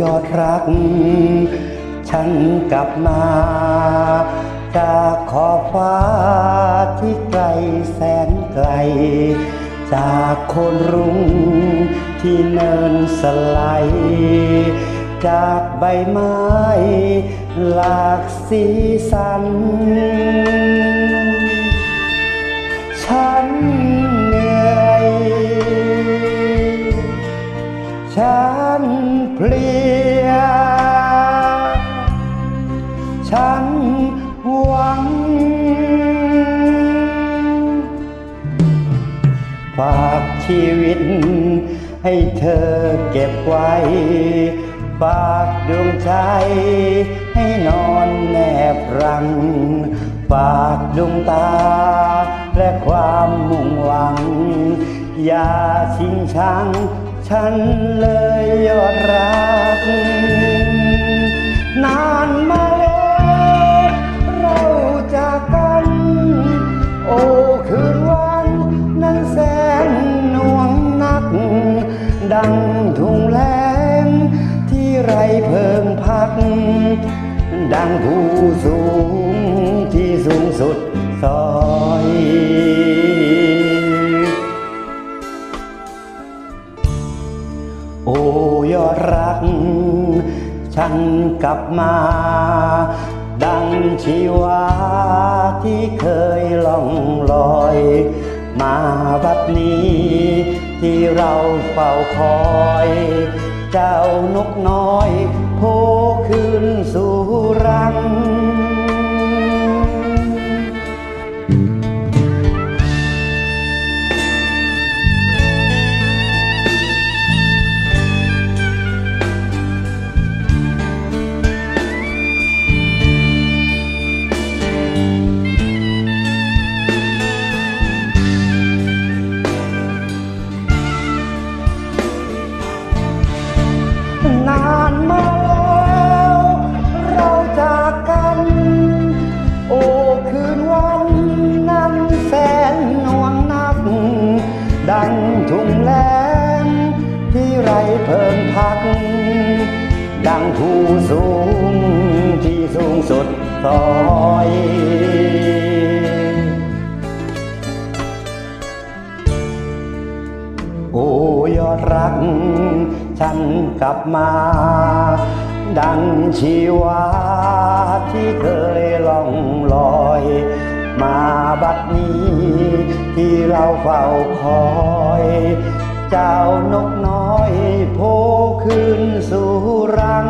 ยอดรัก ฉันกลับมาจากขอบฟ้าที่ไกลแสนไกล จากโคนรุ้งที่เนินสไลด์จากใบไม้หลากสีสัน ฉันเหนื่อยฉัน หวังฝากชีวิต ให้เธอเก็บไว้ฝากดวงใจให้นอนแนบรังฝากดวงตา และความมุ่งหวัง อย่าชิงชัง ฉันเลยยอดรักนา พัก ดังผู้สูงที่สูงสุดซอยโอ้ยอดรัก ฉันกลับมา ดังชีวาที่เคยล่องลอย มาบัดนี้ ที่เราเฝ้าคอย เจ้านกน้อย โผคืนสู่รัง ดังผู้สูงที่สูงสุดซอยโอ้ยอดรัก ฉันกลับมา ดังชีวาที่เคยล่องลอย มาบัดนี้ ที่เราเฝ้าคอย เจ้านกน้อย คืนสู่รัง